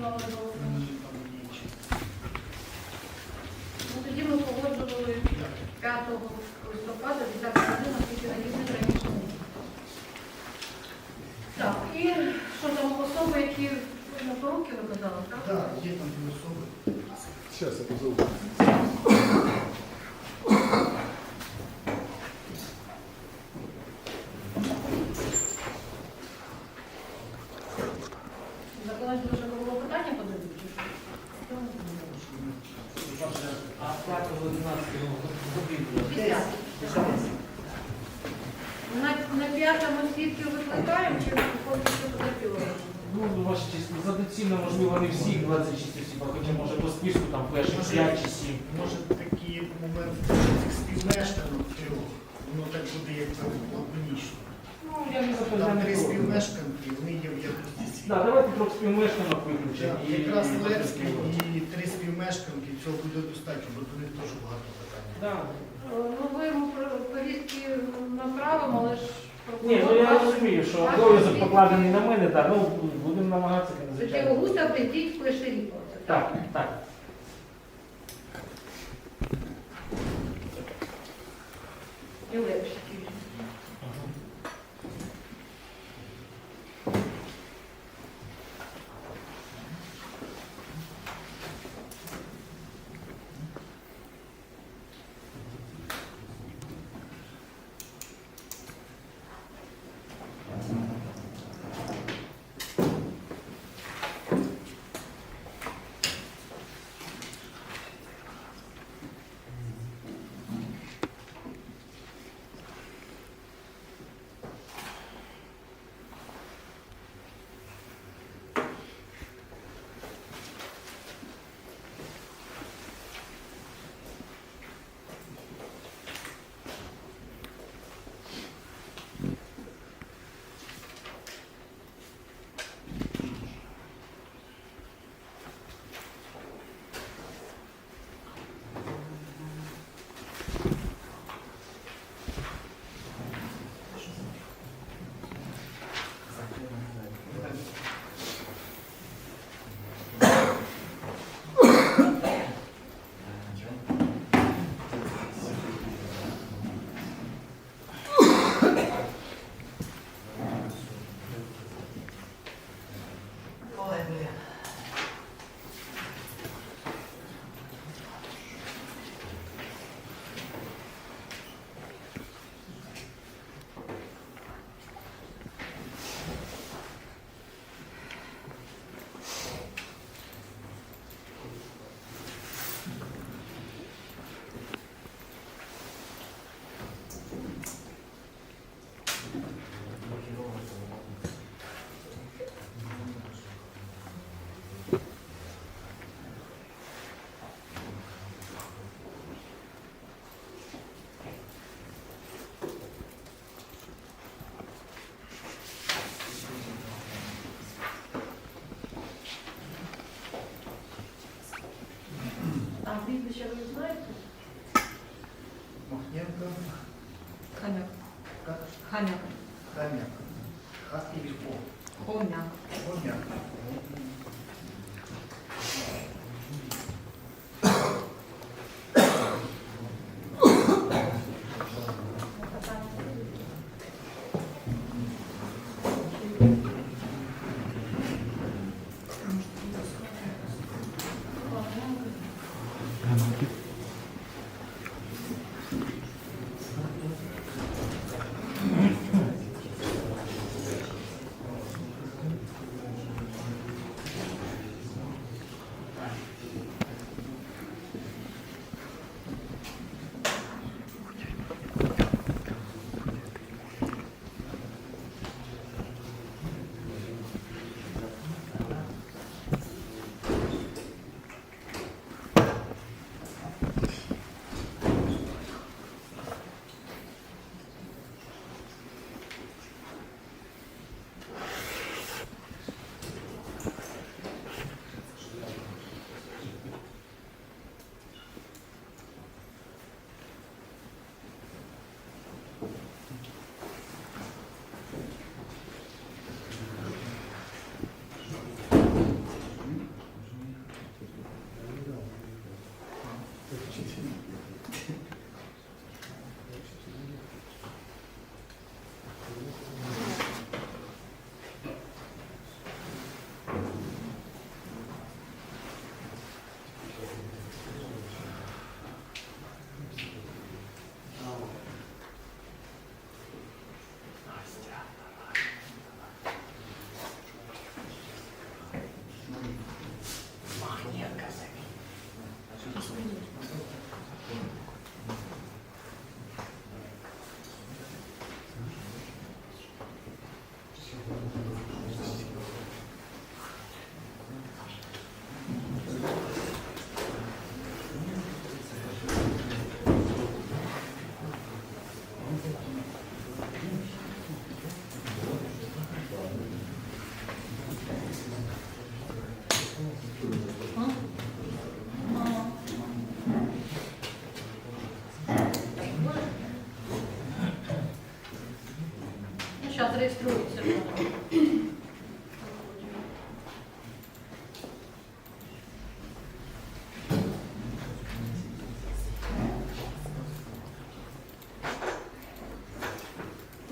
Ну, тоді ми погоджували 5 листопада, 10 година, тільки на різних раніше. Так, і що там особи, які на поруки ви казали, так? Так, є там дві особи. Зараз я позову. Законодавчо вже було питання подають, чи що? А 5 11 годин. На, на п'ятому свідків викликаємо, чи поки що потерпілого? Ну, ваша честь, за доцільно, можливо, не всі 26 осіб, а хоча може по списку там перші 5 чи 7. Може такий момент цих співмешканок трьох, воно так буде як лаконічно. Ну, я не Там три не співмешканки, вони є в якості. Да, давайте трохи співмешканок виключимо. Так, і- Якраз і Левський і три співмешканки, цього буде достатньо, бо до них теж багато питань. Да. Ну, ви йому про- повістки направимо, але ж... Ні, ну я розумію, що обов'язок покладений на мене, так, ну будемо намагатися, звичайно. гуся прийдіть в Клиширі. Так, так. І легше.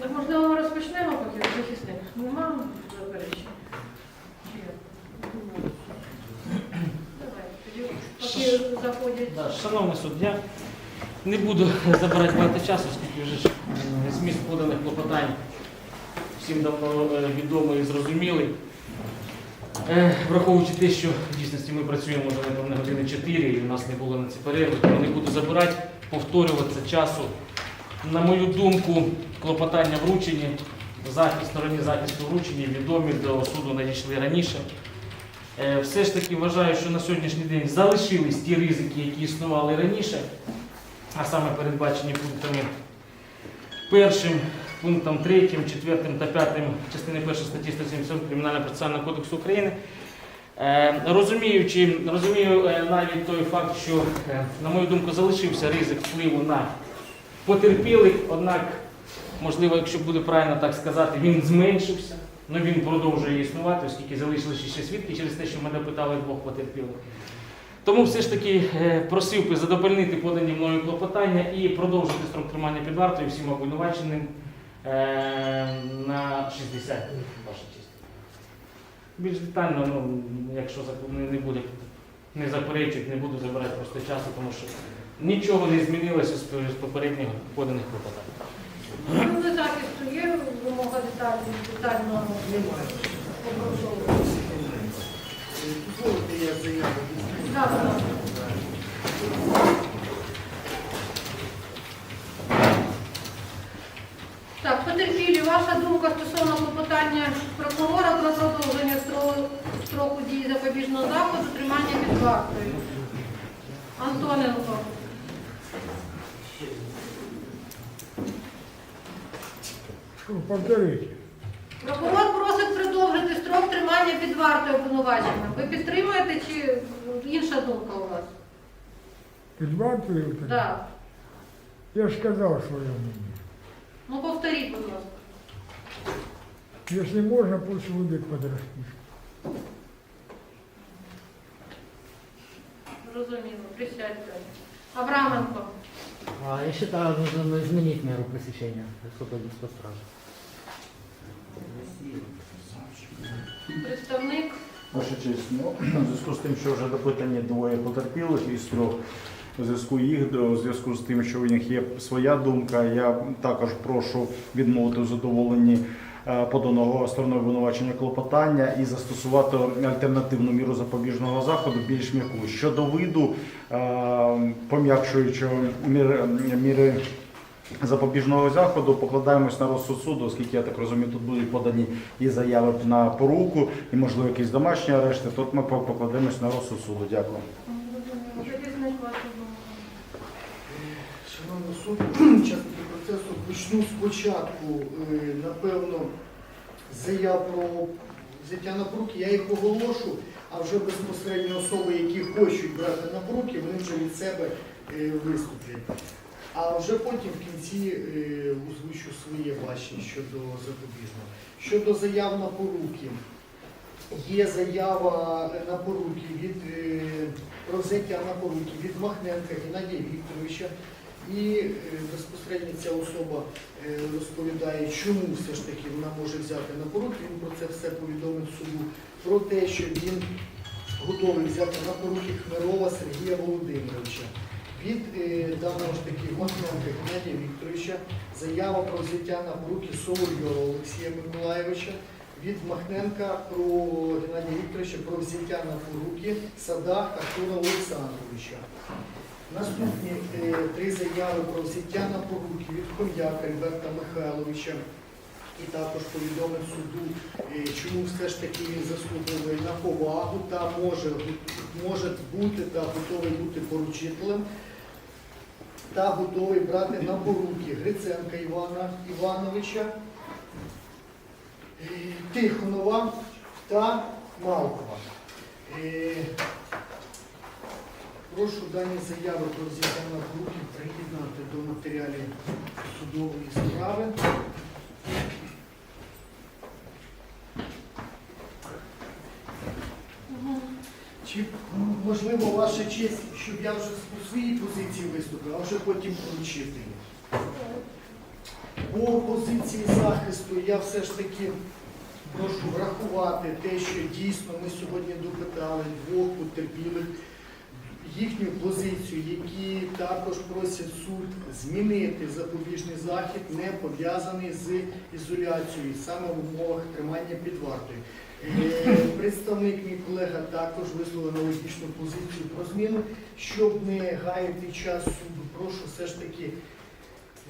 Так, можливо, розпочнемо поки захисник. Нема заперечень? Давай, тоді, поки заходять. Да, Шановний суд, я не буду забирати багато часу, оскільки вже м, зміст поданих клопотань всім давно е, відомий і зрозумілий. Е, Враховуючи те, що в дійсності ми працюємо вже напевно години 4 і у нас не було на ці перерви, тому не буду забирати, повторюватися часу. На мою думку, клопотання вручені, захист, стороні захисту вручені, відомі до суду надійшли раніше. Е, Все ж таки вважаю, що на сьогоднішній день залишились ті ризики, які існували раніше, а саме передбачені пунктами першим, пунктом 3, 4 та 5 частини 1 статті 177 Кримінального процесуального кодексу України. Е, Розуміючи, розумію е, навіть той факт, що, е, на мою думку, залишився ризик впливу на потерпілих, однак, можливо, якщо буде правильно так сказати, він зменшився. Ну він продовжує існувати, оскільки залишилися ще свідки через те, що мене питали двох потерпілих. Тому все ж таки просив би задовольнити подані мною клопотання і продовжити строк тримання під вартою всім обвинуваченим на 60, ваша честь. Більш детально, ну, якщо не- не буде, не заперечують, не буду забирати просто часу, тому що нічого не змінилося з попередніх поданих клопотань. Ну, для захисту є вимога детально, детально Немає. Дозвольте я заяву. Да, будь ласка. Так, потерпілі, ваша думка стосовно клопотання прокурора про продовження строку дії запобіжного заходу, тримання під вартою. Антоненко. Повторите. Прокурор просить продовжити строк тримання під вартою обвинувачення. Ви підтримуєте чи інша думка у вас? Під вартою? Так. Да. Я ж сказав своє мнение. Ну повторіть, будь ласка. Если можно, пусть выйдет под расписку. Зрозуміло, присядьте. Авраменко. А, Я считаю, нужно изменить меру пресечения свободного стражи. Представник. Ваша честь, ну, в зв'язку з тим, що вже допитані двоє потерпілих із трьох, у зв'язку їх, у зв'язку з тим, що у них є своя думка, я також прошу відмовити у задоволенні е, поданого стороною обвинувачення клопотання і застосувати альтернативну міру запобіжного заходу більш м'яку. Щодо виду е, пом'якшуючого міри запобіжного заходу покладаємось на розсуд суду, оскільки я так розумію, тут будуть подані і заяви на поруку, і можливо якісь домашні арешти. Тут ми покладемось на розсуд суду. Дякую. Зрозуміло. Захисник ваша думка. Шановний суд, учасники процесу почну спочатку, е, напевно, заяв про взяття на поруки, я їх оголошу, а вже безпосередньо особи, які хочуть брати на поруки, вони вже від себе е, виступлять. А вже потім в кінці е, озвучу своє бачення щодо запобіжного. Щодо заяв на поруки, є заява на поруки від про взяття на поруки від Махненка Геннадія Вікторовича. І е, безпосередньо ця особа е, розповідає, чому все ж таки вона може взяти на поруки. Він про це все повідомив суду. Про те, що він готовий взяти на поруки Хмирова Сергія Володимировича. Від е, даного ж таки Махненка Геннадія Вікторовича заява про взяття на поруки Соловйова Олексія Миколаєвича. від Махненка про Геннадія Вікторовича про взяття на поруки Садах Артура Олександровича. Наступні е, три заяви про взяття на поруки від Хом'яка Альберта Михайловича. І також повідомив суду, е, чому все ж таки він заслуговує на повагу та може, може бути та готовий бути поручителем та готовий брати на поруки Гриценка Івана Івановича, е, Тихонова та Малкова. Прошу дані заяви про на поруки приєднати до матеріалів судової справи. Чи можливо ваша честь, щоб я вже у своїй позиції виступив, а вже потім поручити? По позиції захисту я все ж таки прошу врахувати те, що дійсно ми сьогодні допитали двох потерпілих, їхню позицію, які також просять суд змінити запобіжний захід, не пов'язаний з ізоляцією, саме в умовах тримання під вартою. Е, Представник, мій колега, також висловив аналогічну позицію про зміну. Щоб не гаяти час суду, прошу все ж таки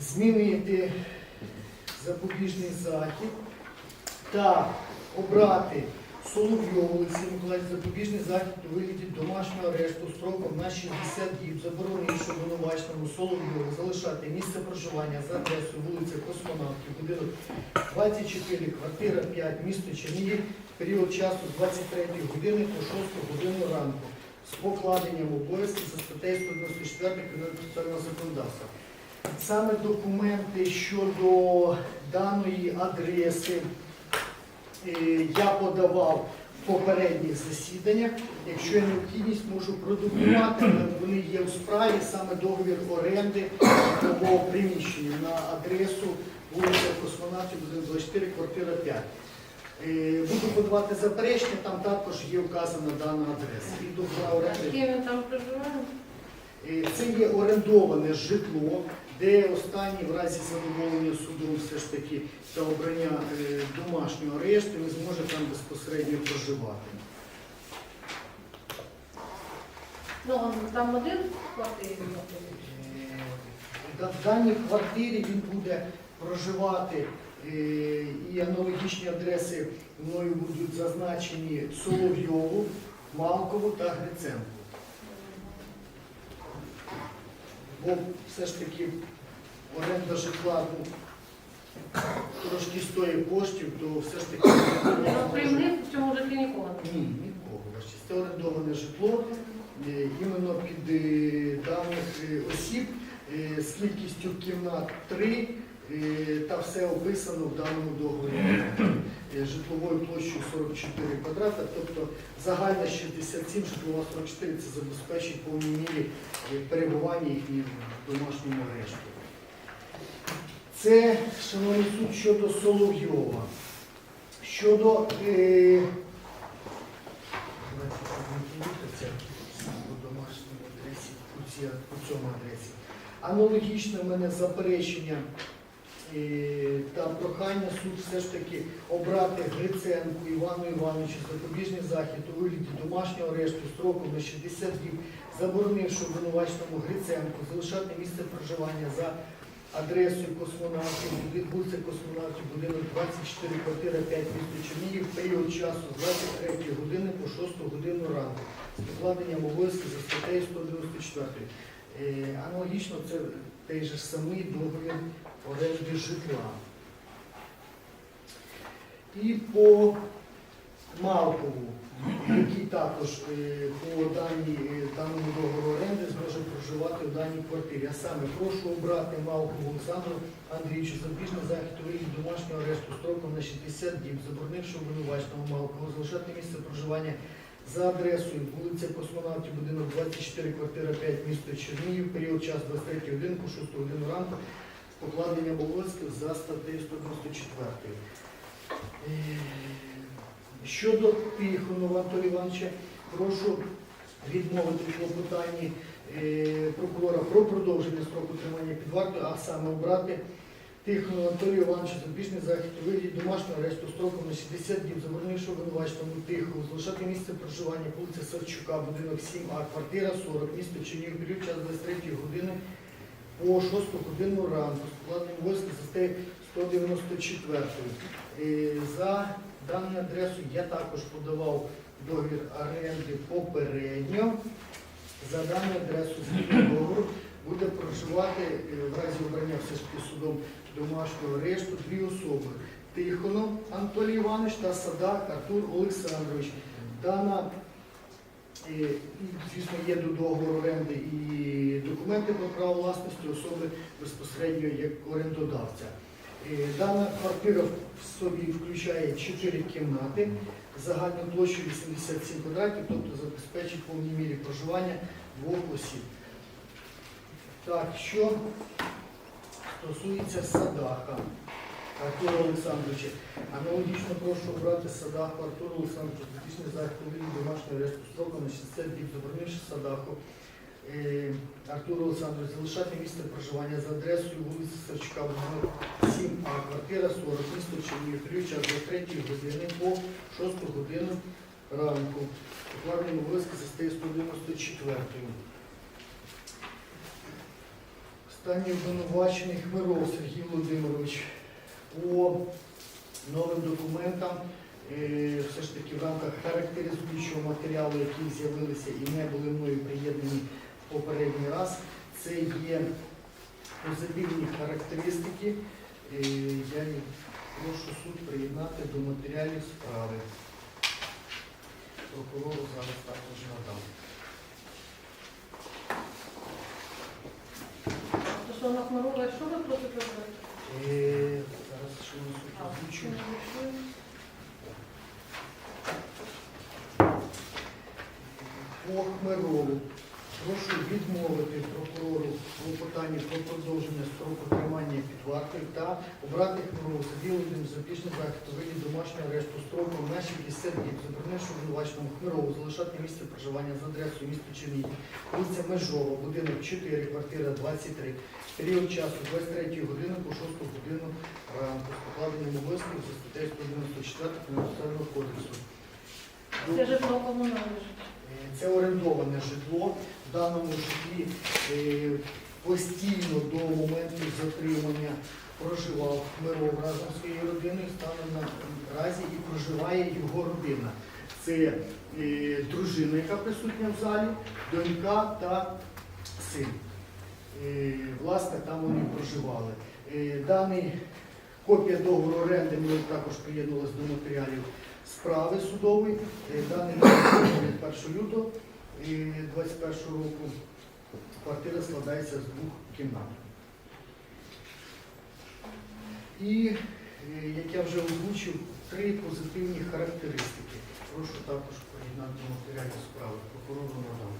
змінити запобіжний захід та обрати Соловйову Олексію Миколаївичу запобіжний захід у вигляді домашнього арешту строком на 60 діб, заборонивши обвинуваченому Соловйову залишати місце проживання за адресою вулиця Космонавтів, будинок 24, квартира 5, місто Чернігів, період часу з 23 години по 6 годину ранку з покладенням обов'язків за статтею 194 Кримінального законодавства. Саме документи щодо даної адреси я подавав в попередніх засіданнях. Якщо є необхідність, можу продублювати, вони є у справі, саме договір оренди того приміщення на адресу вулиця Космонавтів, будинок 24, квартира 5. Е, Буду подавати заперечення, там також є вказана дана адреса. І договора А оренди там проживає? Е, Це є орендоване житло, де останній в разі задоволення судом все ж таки та обрання е, домашнього арешту не зможе там безпосередньо проживати. Ну, там один в квартирі знаходиться? Е, В даній квартирі він буде проживати і аналогічні адреси мною будуть зазначені Соловйову, Малкову та Гриценку. Бо все ж таки оренда житла ну, трошки стоїть коштів, то все ж таки Крім в цьому житлі нікого ні, нікого. Значить, Це орендоване житло е, іменно під е, даних е, осіб е, з кількістю кімнат 3 та все описано в даному договорі. Е, Житловою площею 44 квадрата, тобто загальна 67, житлова 44 це забезпечить повній мірі е, перебування їхніх в домашньому арешті. Це, шановний суд, щодо Соловйова. Щодо е, по цьому адресі. Аналогічне в мене заперечення е, та прохання суд все ж таки обрати Гриценку Івану Івановичу запобіжний захід у вигляді домашнього арешту строком на 60 діб, заборонивши обвинуваченому Гриценку залишати місце проживання за адресою космонавтів, вулиця космонавтів, будинок 24, квартира 5, місто Чернігів, період часу з 23 години по 6 годину ранку з покладенням обов'язків за статтею 194. Е, Аналогічно це той же самий договір оренди житла. І по Малкову, який також е, по даній, е, даному договору оренди зможе проживати в даній квартирі. А саме прошу обрати Малкову Олександру Андрійовичу запобіжний захід домашнього арешту строком на 60 діб, заборонивши обвинуваченому Малкову залишати місце проживання за адресою вулиця Космонавтів, будинок 24, квартира 5, місто Чернігів, період час 23 годин по 6 годину ранку з покладенням обов'язків за статтею 194. Е, Щодо Тихонова Анатолія Івановича, прошу відмовити в клопотанні е, прокурора про продовження строку тримання під вартою, а саме обрати Тихону Анатолію Івановичу запобіжний захід у вигляді домашнього арешту строком на 60 днів, заборонивши обвинуваченому Тихому, залишати місце проживання вулиця Савчука, будинок 7А, квартира 40, місто Чернігів, період час 23 години по 6 годину ранку, з покладенням войска за статтею 194. Е, За даною адресою я також подавав договір оренди попередньо. За даною адресою договору буде проживати е, в разі обрання все судом домашнього арешту дві особи. Тихонов Анатолій Іванович та Садак Артур Олександрович. Дана, звісно, є до договору оренди і документи про право власності особи безпосередньо як орендодавця. Е, Дана квартира в собі включає 4 кімнати, загальну площу 87 квадратів, тобто забезпечить в повній мірі проживання двох осіб. Так, що стосується Садаха Артура Олександровича, аналогічно прошу обрати Садаху Артуру Олександровичу технічний захід виді домашнього арешту строком на 60 днів, заборонивши Садаху е, Артуру Олександровичу залишати місце проживання за адресою вулиці Савчука, будинок 7А, квартира 40, місто Чернігів, період час до 3 години по 6 годину ранку. Покладені обов'язки за статтею 194. Останній обвинувачений Хмиров Сергій Володимирович по новим документам, е, все ж таки в рамках характеризуючого матеріалу, які з'явилися і не були мною приєднані в попередній раз, це є позитивні характеристики. Е, Я прошу суд приєднати до матеріалів справи. Прокурору зараз також надам. Стосовно Хмарова, що ви просите робити? Зараз ще не включу. Хмерову прошу відмовити прокурору у питанні про продовження строку тримання під вартою та обрати Хмерову Сергію Володимировичу запічний захід у виді домашнього арешту строком на 60 днів, заборонивши обвинуваченому Хмерову залишати місце проживання з адресою місто Чернігів, вулиця Межова, будинок 4, квартира 23, період часу 23 години по 6 годину ранку з покладенням обов'язків за статтею 194 Кримінального кодексу. Це житло комунальне. Е, Це орендоване житло. В даному житлі е, постійно до моменту затримання проживав Миров разом зі своєю родиною, станом на разі і проживає його родина. Це е, дружина, яка присутня в залі, донька та син. Е, Власне, там вони проживали. Даний копія договору оренди також приєднувалися до матеріалів справи судової. Даний від 1 лютого 2021 року квартира складається з двох кімнат. І, е, як я вже озвучив, три позитивні характеристики. Прошу також приєднати до матеріалів справи. Прокурору надав.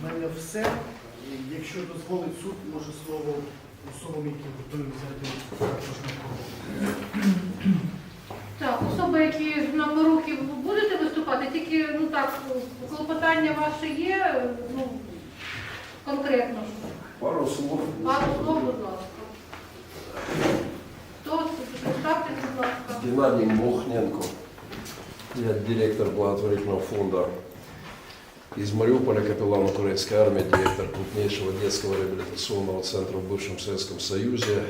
У мене все. Якщо дозволить суд, може слово особам, які готові взяти також на кого. Так, особи, які на поруки будете виступати, тільки ну так, клопотання ваше є, ну конкретно. Пару слов. Пару слов, будь ласка. Хто це? Представте, будь ласка. Геннадий Мохненко. Я директор благотворительного фонда из Мариуполя, капеллан турецкой армии, директор крупнейшего детского реабилитационного центра в бывшем Советском Союзе,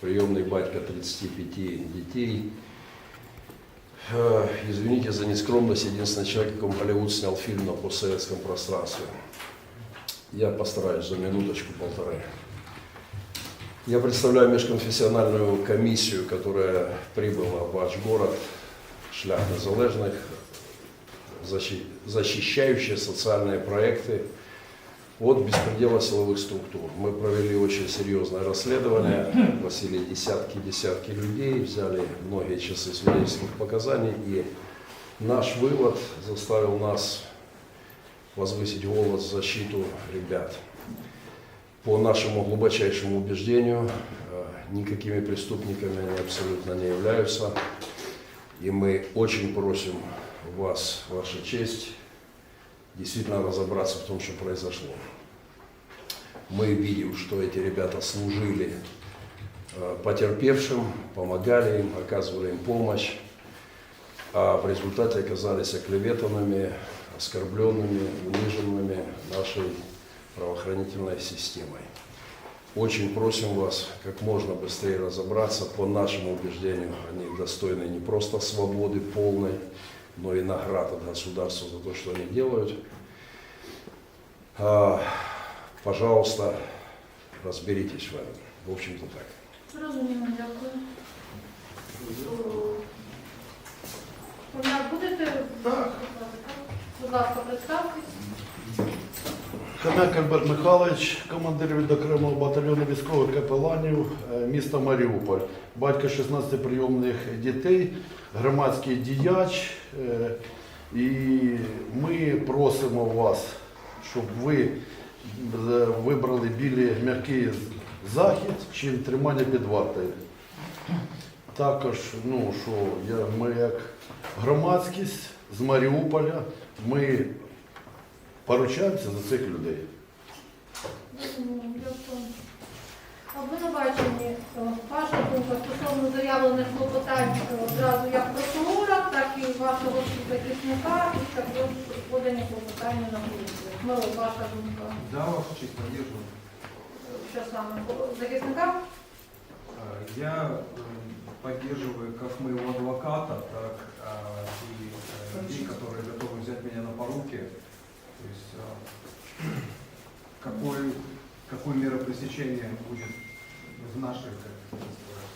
приемный батька 35 детей. Э, Извините за нескромность, единственный человек, о ком Голливуд снял фильм на постсоветском пространстве. Я постараюсь за минуточку-полторы. Я представляю межконфессиональную комиссию, которая прибыла в ваш город, шлях незалежных, защи- защищающая социальные проекты от беспредела силовых структур. Мы провели очень серьезное расследование, пригласили десятки-десятки людей, взяли многие часы свидетельских показаний, и наш вывод заставил нас возвысить голос в защиту ребят. По нашему глубочайшему убеждению, э, никакими преступниками они абсолютно не являются. И мы очень просим вас, Ваша честь, действительно разобраться в том, что произошло. Мы видим, что эти ребята служили э, потерпевшим, помогали им, оказывали им помощь, а в результате оказались оклеветанными, оскорбленными, униженными нашей правоохранительной системой. Очень просим вас как можно быстрее разобраться. По нашему убеждению, они достойны не просто свободы полной, но и наград от государства за то, что они делают. А, пожалуйста, разберитесь в этом. В общем-то так. Зрозуміло, дякую. Вона будете? Так. Будь ласка, представтесь. Хомяк Альберт Михайлович, командир відокремого батальйону військових капеланів е, міста Маріуполь, батько 16 прийомних дітей, Громадський діяч. е, І ми просимо вас, щоб ви е, вибрали білий м'який захід, чим тримання під вартою. Також, ну що я, ми як громадськість з Маріуполя, ми поручаємося за цих людей. Зрозуміло, Дякую. Обвинувачені, е, ваша думка стосовно заявлених клопотань е, одразу як прокурора, так і вашого захисника, і також подані клопотання на поліцію. Миро, ваша думка. Да, Ваша честь, поддерживаю. Що саме? Захисника? А, Я э, поддерживаю как моего адвоката, так а, и э, людей, которые готовы взять меня на поруки. То есть а, какой, какой мера пресечения будет в нашей, как это сказать,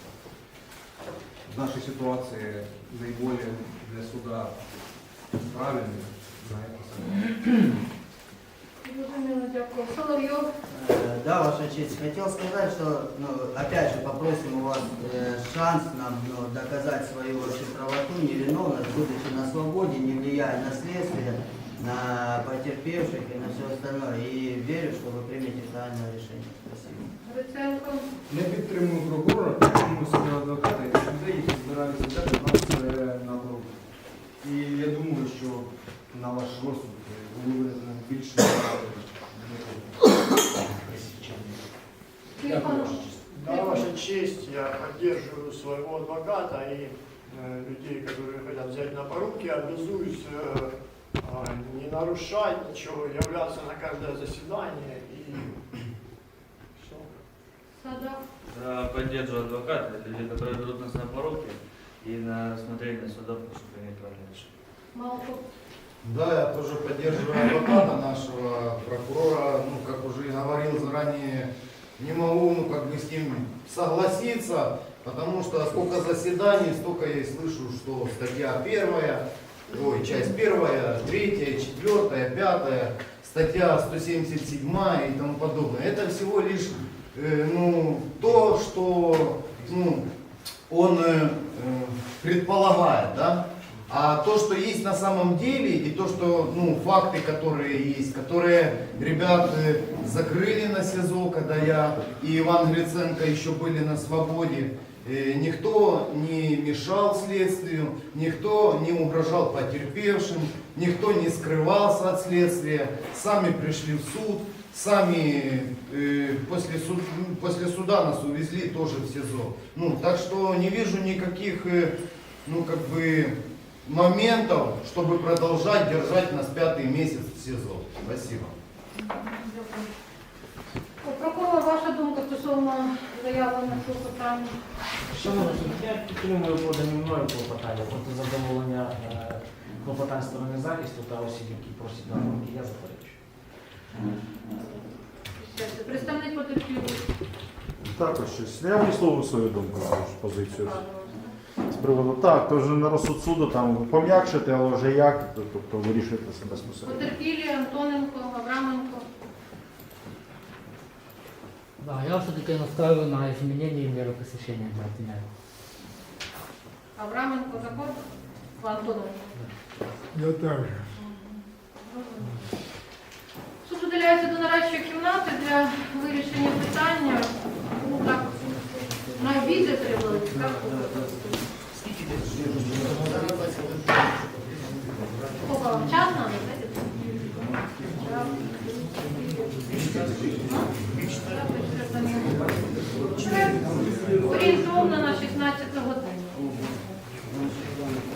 в нашей ситуации наиболее для суда правильный, на это. Э, Да, Ваша честь, хотел сказать, что, ну, опять же, попросим у вас э, шанс нам ну, доказать свою вообще правоту, невиновность, будучи на свободе, не влияя на следствие, на потерпевших и на все остальное. И верю, что вы примете правильное решение. Спасибо. Гриценко. Я підтримую прокурора, підтримую свого адвоката і тих людей, які збираються взяти нас е, на руку. І я думаю, що на ваш розсуд е, ви будете більше пресічення. Тихонов. Да, Ваша честь, я поддерживаю своего адвоката и э, людей, которые хотят взять на поруки, обязуюсь э, э, не нарушать ничего, являться на каждое заседание и все. Садак. Да, поддерживаю адвоката, людей, которые ведут нас на поруки и на рассмотрение суда, прошу принять правильное решение. Малков. Да, я тоже поддерживаю адвоката нашего прокурора. Ну, как уже и говорил заранее, не могу, ну, как бы с ним согласиться, потому что сколько заседаний, столько я и слышу, что статья первая, ой, часть первая, третья, четвертая, пятая, статья 177 и тому подобное. Это всего лишь, э, ну, то, что, ну, он э, э, предполагает, да? А то, что есть на самом деле, и то, что, ну, факты, которые есть, которые ребят э, закрыли на СИЗО, когда я и Иван Гриценко еще были на свободе, никто не мешал следствию, никто не угрожал потерпевшим, никто не скрывался от следствия, сами пришли в суд, сами э, после, суд- после суда нас увезли тоже в СИЗО. Ну, так что не вижу никаких, э, ну, как бы, моментов, чтобы продолжать держать нас пятый месяц в СИЗО. Спасибо. Прокурор, ваша думка стосовно заявлених клопотань? Шановні, я підтримую подані мною клопотання проти задоволення е, клопотань сторони захисту та осіб, які просять на руки. Я заперечую. Представник потерпілих. Також щось. Я висловив свою думку, свою позицію. З приводу так, то вже на розсуд суду там пом'якшити, але вже як, тобто вирішуєте це безпосередньо. Потерпілі Антоненко, Авраменко. Да, я все-таки настаиваю на изменении меры посещения координат. Авраменко за корпус? Антонов? Я также. Суд виділяється до нарадчої кімнати для вирішення питання. Ну, так, найбільше треба, так? Скільки час нам, знаєте? Час. Орієнтовно на 16.